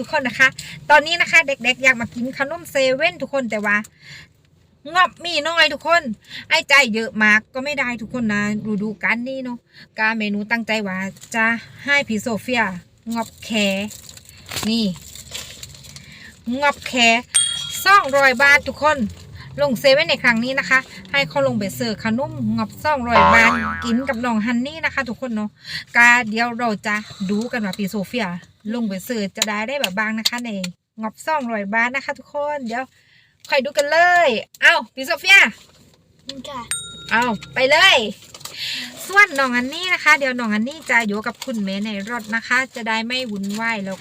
ทุกคนนะคะ ตอนนี้นะคะ เด็กๆ อยากมากินขนมเซเว่นทุกคนแต่ว่างบมีน้อยทุกคน ไอ้ใจเยอะมากก็ไม่ได้ทุกคนนะดูดูกันนี่เนาะการเมนูตั้งใจว่าจะให้พี่โซเฟียงบแคนี่งบแคซ่องรอยบาททุกคน ลงเซเว่นในครั้งนี้นะคะ ให้เขาลงไปเสิร์ฟขนมงบซ่องรอยบาทกินกับน้องฮันนี่นะคะ ทุกคนเนาะกาเดียวเราจะดูกันว่าปีโซเฟีย ลงไปซื้อจะได้ได้แบบบางนะคะในงบซ่องรอยบาทนะคะทุกคนเดี๋ยวค่อยดูกันเลย เอ้าปีโซเฟียค่ะเอาไปเลย ส่วนน้องอันนี้นะคะ เดี๋ยวน้องอันนี้จะอยู่กับคุณแม่ในรถนะคะ จะได้ไม่วุ่นวายแล้ว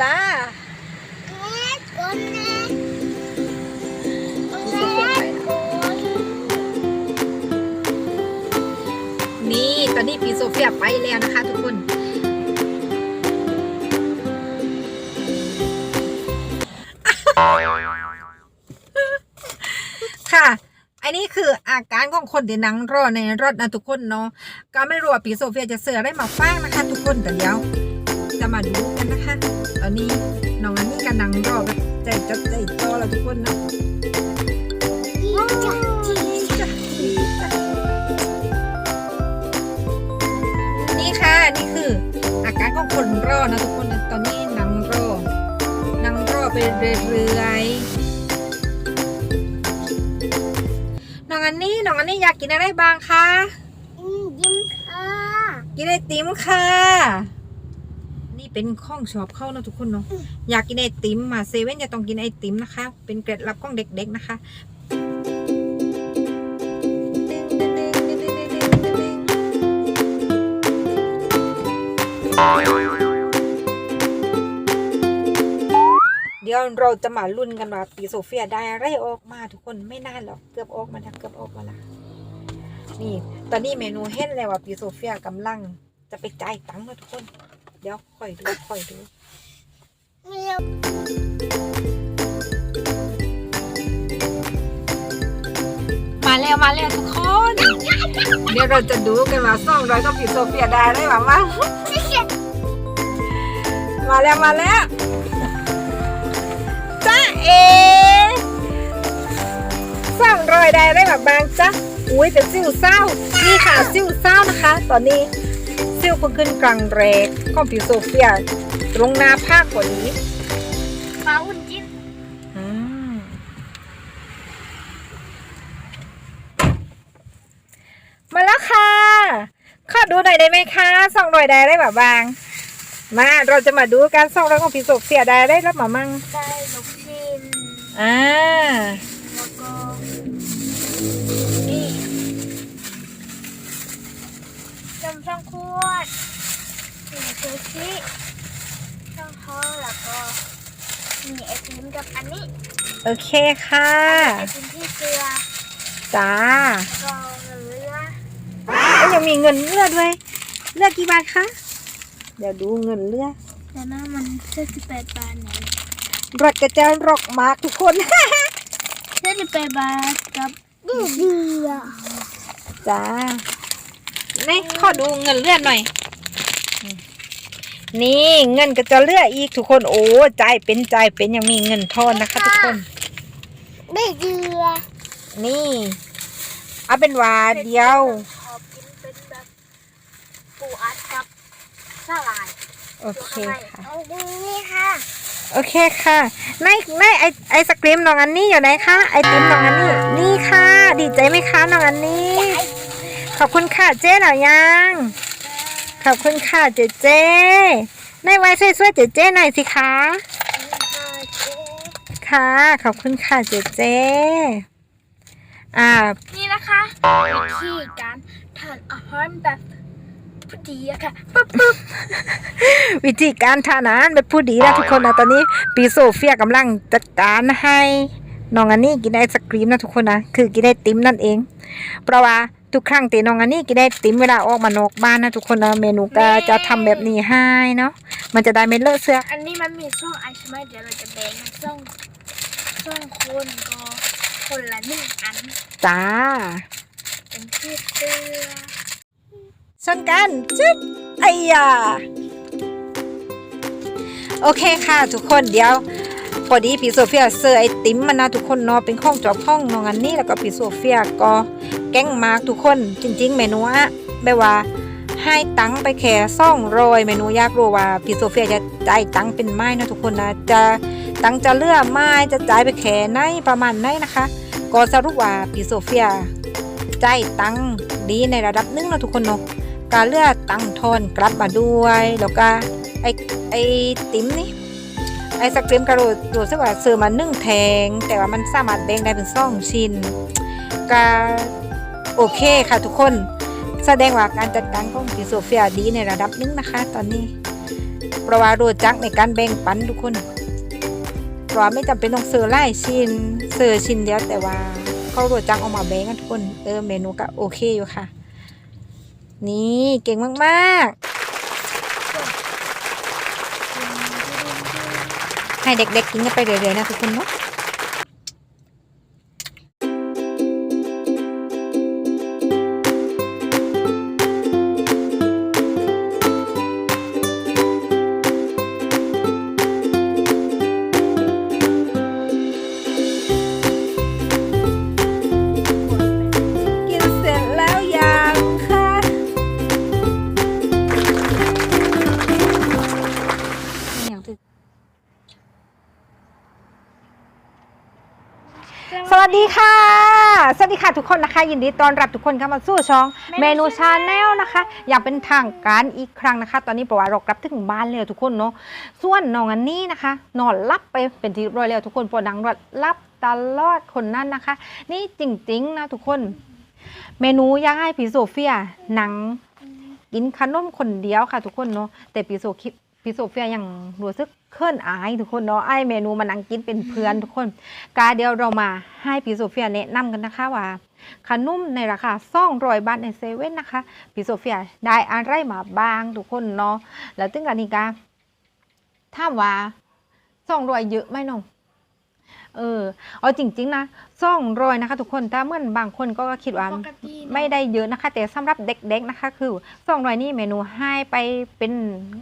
จ้าแม่ก่อนนะปีโซเฟียไปนี่ตอนนี้ปีโซเฟียไปแล้วนะคะทุกคน ค่ะ อันนี้คืออาการของคนที่นั่งรอในรถนะทุกคนเนาะ ก็ไม่รู้ว่าปีโซเฟียจะเสืออะไรมาฟังนะคะ ทุกคนแต่เดี๋ยวจะมาดูกันนะคะ ตอนนี้น้องอันนี้ก็นั่งรอแบบใจจดใจจ่อแล้วทุกคนนะจีจ้ะจีจ้ะนี่ค่ะ นี่คืออาการของคนรอนะทุกคน ไปเรื่อยๆ น้องอันนี้น้องอันนี้อยากกินอะไรบ้างคะอืมยิ้มค่ะกินไอติมค่ะ นี่เป็นข้องชอบเข้านะทุกคนเนาะ อยากกินไอติมมาเซเว่นจะต้องกินไอติมนะคะ เป็นเกร็ดลับของเด็กๆนะคะเดี๋ยวเราจะมาลุ้นกันว่าปีโซเฟียได้อะไรออกมาทุกคนไม่นานหรอกเกือบออกมาแล้วเกือบออกมาละนี่ตอนนี้เมนูเห็นเลยว่าปีโซเฟียกำลังจะไปจ่ายตังค์นะทุกคน เดี๋ยวคอยดูคอยดูเมียวมาแล้วมาแล้วทุกคน เดี๋ยวเราจะดูกันว่าซ่องร้อยก็ปีโซเฟียได้ได้หรือเปล่ามาแล้วมาแล้วจ้า เอซ่องรอยได้ได้แบบบางจ้ะอุ้ยเป็นซิวเศร้านี่ค่ะซิวเศร้านะคะ ตอนนี้ซิวเพิ่งขึ้นกลางแรกของปีโซเฟียตรงหน้าภาคกว่านี้ฟ้าหุ่นจิ้นอืมมาแล้วค่ะขอดูหน่อยได้ไหมคะส่องหน่อยได้ได้แบบบาง มาเราจะมาดูการส่องรอยของพี่โซเฟียได้ได้รับมามั่งได้ลูกชิ้น อ่าแล้วก็นี่นมช่องขวดมีซูชิช่องท้อแล้วก็มีไอติมกับอันนี้โอเคค่ะ ไอติมที่เกลือจ้าก็เหลือแล้วยังมีเงินเลือดด้วย เลือดกี่บาทคะ เดี๋ยวดูเงินเลือดแต่น่ามันเจ็ดสิบแปดบาทไหน รถกระเจารอกมากทุกคนเจ็ดสิบแปดบาทกับเดือเดือจ้านี่ขอดูเงินเลือดหน่อย นี่เงินก็จะเลือดอีกทุกคนโอ้ใจายเป็นใจายเป็นยังมีเงินทอนนะคะ ทุกคนเดือเดือนี่เอาเป็นว่าเดียวชอบกินเป็นแบบปูอัดกับสลาย โอเคค่ะเอาดูนี่ค่ะ โอเคค่ะในในไอไอศกรีมน้องอันนี้อยู่ไหนคะไอติมน้องอันนี้ นี่ค่ะ ดีใจไหมคะน้องอันนี้ ขอบคุณค่ะเจ๊เหล่ายังขอบคุณค่ะเจ๊เจ๊ในไว้ช่วยช่วยเจ๊เจ๊หน่อยสิคะ ค่ะ ขอบคุณค่ะเจ๊เจ๊อ่านี่นะคะวิธีการทานอาหารแบบ พอดีอะค่ะปึ๊บปึ๊บวิธีการทานอาหารเป็นผู้ดีนะทุกคนนะตอนนี้ปีโซเฟียกำลังจัดการให้น้องอันนี้กินไอศกรีมนะทุกคนนะคือกินไอติมนั่นเอง เพราะว่าทุกครั้งที่น้องอันนี้กินไอติมเวลาออกมานอกบ้านนะทุกคนนะเมนูก็จะทำแบบนี้ให้เนาะมันจะได้ไม่เลอะเสื้ออันนี้มันมีช่องไอใช่ไหมเดี๋ยวเราจะแบ่งช่องช่องคนก็คนละหนึ่งอันจ้าเป็นที่เกลือ ชนกันจึ๊บไอ้ยาโอเคค่ะ ทุกคนเดี๋ยว พอดีพี่โซเฟียเซอร์ไอติมมันนะทุกคนเนาะเป็นข้องจอบข้องน้องอันนี้แล้วก็พี่โซเฟียก็แก้งมากทุกคนจริง ๆ เมนูอะแบบว่าให้ตังไปแค่ซ่องโรยเมนูยากรู้ว่าพี่โซเฟียจะจ่ายตังเป็นไม้นะทุกคนนะจะตังจะเลือกไม้จะจ่ายไปแค่ไหนประมาณไหนนะคะ ก็สรุปว่าพี่โซเฟียจ่ายตังดีในระดับหนึงนะทุกคนเนาะ กาเลือกตังทนกลับมาด้วย แล้วก็ไอไอติ๋มนี่ไอศกรีมกระโดดรู้สึกว่าซื้อมานึ่งแทง แต่ว่ามันสามารถแบ่งได้เป็นสองชิ้นก็โอเคค่ะทุกคน แสดงว่าการจัดการของพี่โซเฟียดีในระดับหนึงนะคะ ตอนนี้เพราะว่ารู้จักในการแบ่งปันทุกคนเพราะว่าไม่จำเป็นต้องซื้อหลายชิ้นซื้อชิ้นเดียวแต่ว่าเขารู้จักออกมาแบ่งกันทุกคนเออเมนูก็โอเคอยู่ค่ะ นี่เก่งมากๆ ให้เด็กๆกินกันไปเรื่อยๆนะทุกคนเนาะ ดีค่ะทุกคนนะคะ ยินดีต้อนรับทุกคนเข้ามาสู่ช่องเมนูชาแนลนะคะ อย่างเป็นทางการอีกครั้งนะคะ ตอนนี้ประวัติเรากลับถึงบ้านแล้วทุกคนเนาะส่วนน้องอันนี้นะคะ นอนรับไปเป็นที่เรียบร้อยแล้วทุกคนปวดนังรถรับตลอดคนนั้นนะคะ นี่จริงๆนะทุกคน เมนูอยากให้พี่โซเฟียหนังกินขนมคนเดียวค่ะ ทุกคนเนาะแต่พี่โซคิดพี่โซเฟียยังรู้สึก เขินอายทุกคนเนาะไอเมนูมานั่งกินเป็นเพื่อนทุกคนกาเดียวเรามาให้พี่โซเฟียแนะนำกันนะคะว่าขนมในราคาซ่องรอยบาทในเซเว่นนะคะพี่โซเฟียได้อะไรมาบ้างทุกคนเนาะแล้วตึงกันนี้กาถามว่าซ่องรอยเยอะไหมน้อง เออเอาจริงๆนะซ่องรอยนะคะ ทุกคนถ้าเหมื่อนบางคนก็คิดว่าปกติไม่ได้เยอะนะคะ แต่สำหรับเด็กๆนะคะ คือสองรอยนี่เมนูให้ไปเป็น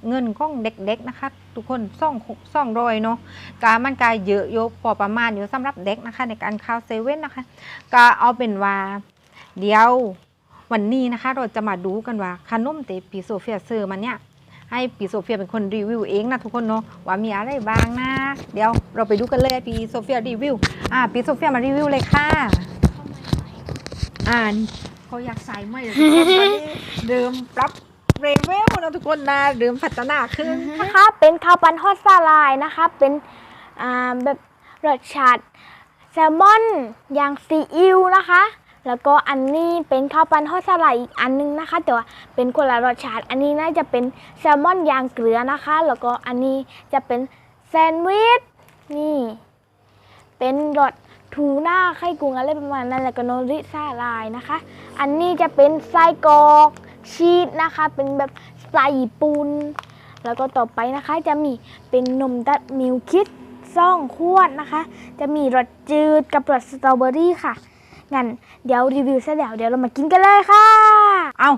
เงินของเด็กๆนะคะ ทุกคนสองสองรอยเนาะกามันกาเยอะโยพอประมาณอยู่สำหรับเด็กนะคะ ในการเข้าเซเว่นนะคะ ก็เอาเป็นว่าเดี๋ยววันนี้นะคะ เราจะมาดูกันว่าขนมเตปีโซเฟียเซอร์มันเนี่ย ให้ปีโซเฟียเป็นคนรีวิวเองนะทุกคนเนาะว่ามีอะไรบ้างนะ เดี๋ยวเราไปดูกันเลยปีโซเฟียรีวิวอ่าปีโซเฟียมารีวิวเลยค่ะอ่านเขาอยากใส่ไม่เลยทุกคนตอนนี้เดิมปรับเรเวลนะทุกคนนะเดิมพัฒนาขึ้นนะคะเป็นข้าวปั้นทอดสาลายนะคะเป็นอ่าแบบรสชาติแซลมอนอย่างซีอิ๊วนะคะ แล้วก็อันนี้เป็นข้าวปั้นทอดสาลายอีกอันนึงนะคะ แต่ว่าเป็นคนละรสชาติ อันนี้น่าจะเป็นแซลมอนยางเกลือนะคะ แล้วก็อันนี้จะเป็นแซนด์วิชนี่ เป็นรสทูน่าไข่กุ้งอะไรประมาณนั้นแล้วก็โนริสาลายนะคะ อันนี้จะเป็นไส้กรอกชีสนะคะ เป็นแบบสไตล์ญี่ปุ่นแล้วก็ต่อไปนะคะจะมีเป็นนมดัดมิลคิดซ่องขวดนะคะ จะมีรสจืดกับรสสตรอเบอรี่ค่ะ งั้นเดี๋ยวรีวิวเสร็จแล้วเดี๋ยวเรามากินกันเลยค่ะ เอา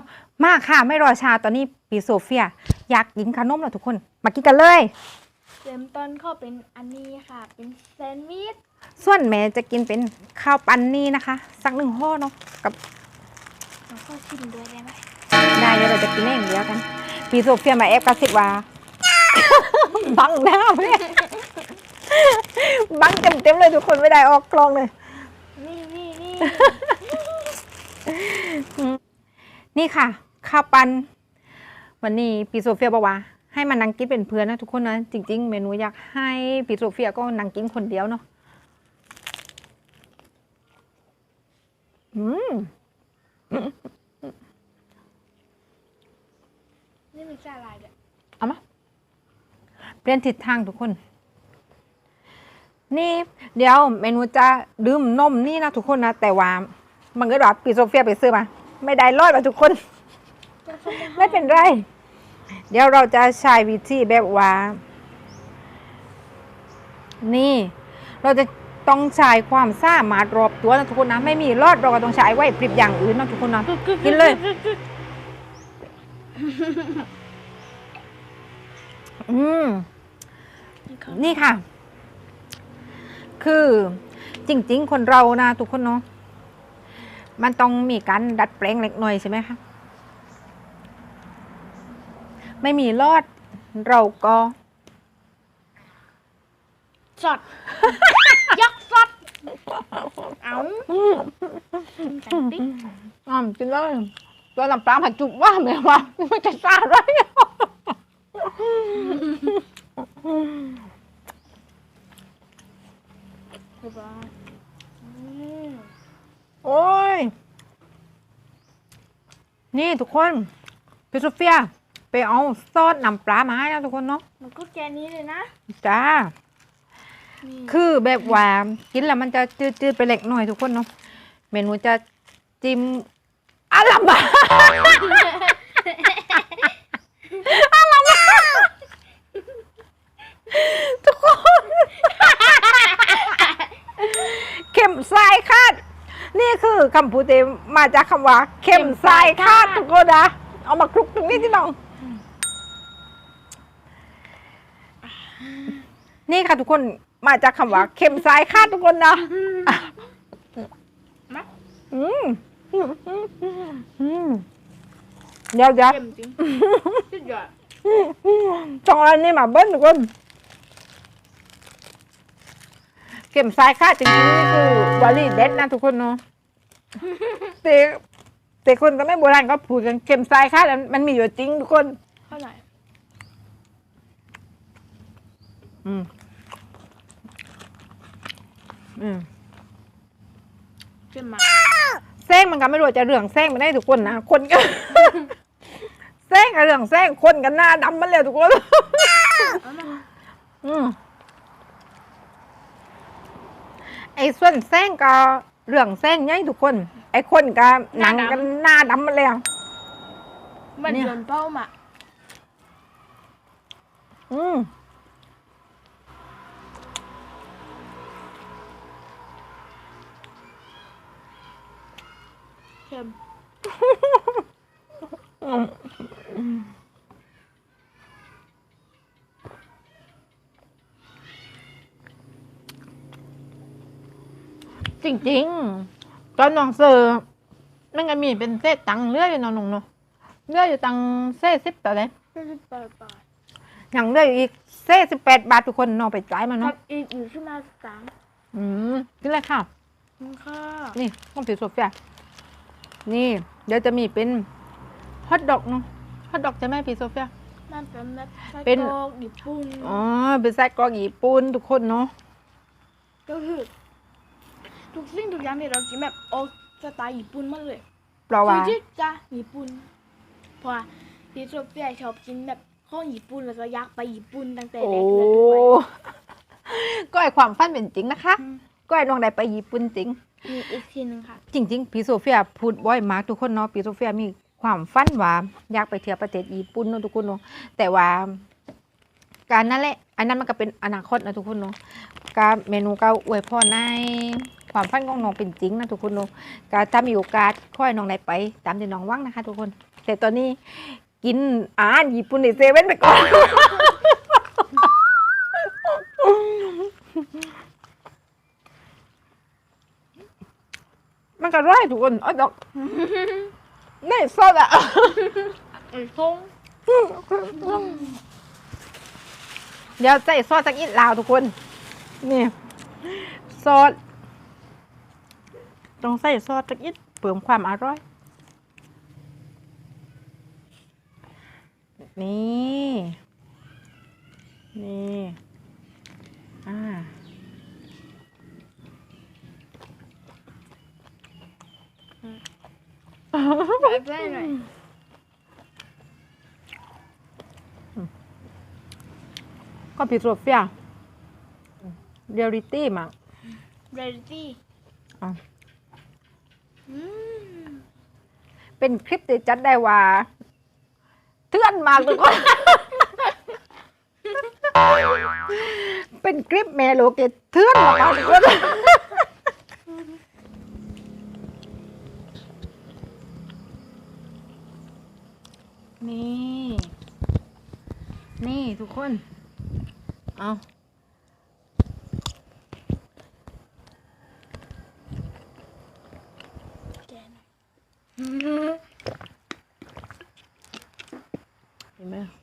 มากค่ะ ไม่รอช้าตอนนี้ปีโซเฟีย อยากกินขนมแล้วทุกคน มากินกันเลย เริ่มต้นก็เป็นอันนี้ค่ะ เป็นแซนด์วิชส่วนแม่จะกินเป็นข้าวปั้นนี่นะคะ สักหนึ่งห่อเนาะกับเราก็ชิมด้วยได้ไหมได้เดี๋ยวเราจะกินได้อย่างเดียวกัน ปีโซเฟียมาแอบกระซิบว่า บังหน้าแม่บังเต็มๆเลยทุกคนไม่ได้ออกกล้องเลยนี่ นี่นี่นี่ค่ะ ข้าวปัน วันนี้ปีโซเฟียบอกว่า ให้มานั่งกินเป็นเพื่อนนะทุกคนนะ จริง ๆ เมนูอยากให้ปีโซเฟียก็นั่งกินคนเดียวเนาะอืมนี่มีสาลายด้วยเอามาเปลี่ยนทิศทางทุกคน นี่เดี๋ยวเมนูจะดื่มนมนี่นะทุกคนนะ แต่ว่ามันก็แบบปีโซเฟียไปซื้อมา ไม่ได้รอดมาทุกคน ไม่เป็นไร เดี๋ยวเราจะใช้วิธีแบบว่า นี่ เราจะต้องใช้ความสามารถรอบตัวนะทุกคนนะ ไม่มีรอดเราก็ต้องใช้ไว้พริบอย่างอื่นนะทุกคนนะกินเลย อืมนี่ค่ะ คือจริง ๆ คนเรานะทุกคนเนาะมันต้องมีการดัดแปลงเล็กน้อยใช่ไหมคะไม่มีรอดเราก็สดยักษ์สดเอาจังติ๊กอ่ากินเลยตัวน้ำปลาผัดจุบว่าแม่ว่าไม่จะซาอะไรคือว่าอืมโอ้ย นี่ทุกคนพี่โซเฟีย ไปเอาซอสน้ำปลามาให้นะทุกคนเนาะ มันก็แกนี้เลยนะ จ้า นี่คือแบบว่ากินแล้วมันจะจืดๆไปเล็กหน่อยทุกคนเนาะ เมนูจะจิ้มอะไรบ้าอะไรบ้าทุกคน เข็มทรายคาด นี่คือคำพูดที่มาจากคำว่า เข็มทรายคาดทุกคนนะเอามาคลุกตรงนี้ที่น้อง นี่ค่ะทุกคนมาจากคำว่า เข็มทรายคาดทุกคนนะมาอืมอืมเดี๋ยวเดี๋ยวเค็มจริงสุดยอดต้องเอาอันนี้มาเบิ้ลทุกคน เข็มทรายคาดจริงๆนี่คือวาลีเด็ดนะทุกคนเนาะแต่แต่คนก็ไม่โบราณก็พูดกันเข็มทรายคาดมันมีอยู่จริงทุกคน เท่าไหร่อืม อืมเค็มมากแซงมันก็ไม่รู้จะเรื่องแซงไปได้ทุกคนนะคนก็ แซงกับเรื่องแซงคนกันหน้าดำมันเลยทุกคนเอามาอืม ไอ้ส่วนแซงก็เรื่องแซงไงทุกคน ไอ้คนก็หนังกันหน้าดำมันแล้ว มันเนี่ยโดนเป้ามาอืมเค็ม จริงๆ ตอนน้องเซอร์มันก็มีเป็นเศษตังค์เหลืออยู่เนอนน้องเนาะเหลืออยู่ตังค์เศษสิบต่อเลยเค็มปลายปลายอย่างเหลืออยู่อีกเศษสิบแปดบาททุกคนน้องไปจ่ายมาครัเนาะบอีกอยู่ที่มาสามอืมกินเลยค่ะนี่ค่ะนี่ต้องถือโซเฟียนี่ เดี๋ยวจะมีเป็นฮอทดอกเนาะฮอทดอกจะไหมพี่โซเฟีย มันเป็นแบบไส้เป็น กรอกญี่ปุ่นอ๋อเป็นไส้กรอกญี่ปุ่นทุกคนเนาะก็คือ ทุกสิ่งทุกอย่างที่เรากินแบบโอสไตล์ญี่ปุ่นหมดเลยเพราะว่าคือจ้าญี่ปุ่นเพราะว่าพี่โซเฟียชอบกินแบบของญี่ปุ่นแล้วก็อยากไปญี่ปุ่นตั้งแต่โอ้เด็กเลยด้วยก็ไอความฝันเป็นจริงนะคะอืมก็ไอน้องได้ไปญี่ปุ่นจริงมีอีกทีหนึงค่ะ จริง ๆ พี่โซเฟียพูดบ่อยมากทุกคนเนาะพี่โซเฟียมีความฝันว่าอยากไปเที่ยวประเทศญี่ปุ่นเนาะทุกคนเนาะแต่ว่า การนั่นแหละ อันนั้นมันก็เป็นอนาคตนะทุกคนเนาะการเมนูก็อวยพรใน ความฝันของน้องเป็นจริงนะทุกคนเนาะก็ถ้ามีโอกาสค่อยน้องได้ไป ตามที่น้องหว่างนะคะ ทุกคน แต่ตอนนี้กินอาหารญี่ปุ่นในเซเว่นไปก่อน มันก็ร้ายทุกคนเอ๋อดอกนี่สดอะไอ้ทงเดี๋ยวใส่ซอสสักนิดลาวทุกคน นี่ซอส ต้องใส่ซอสสักนิดเพิ่มความอร่อย นี่นี่อ่าแบบได้หน่อยก็ผิดโซเฟียเรียลิตี้มากเรดดี้อะอืม เป็นคลิปที่จัดได้ว่าเทื่อนมากทุกคน เป็นคลิปแม่โลเกที่เทื่อนมากทุกคนนี่ นี่ทุกคน เอา में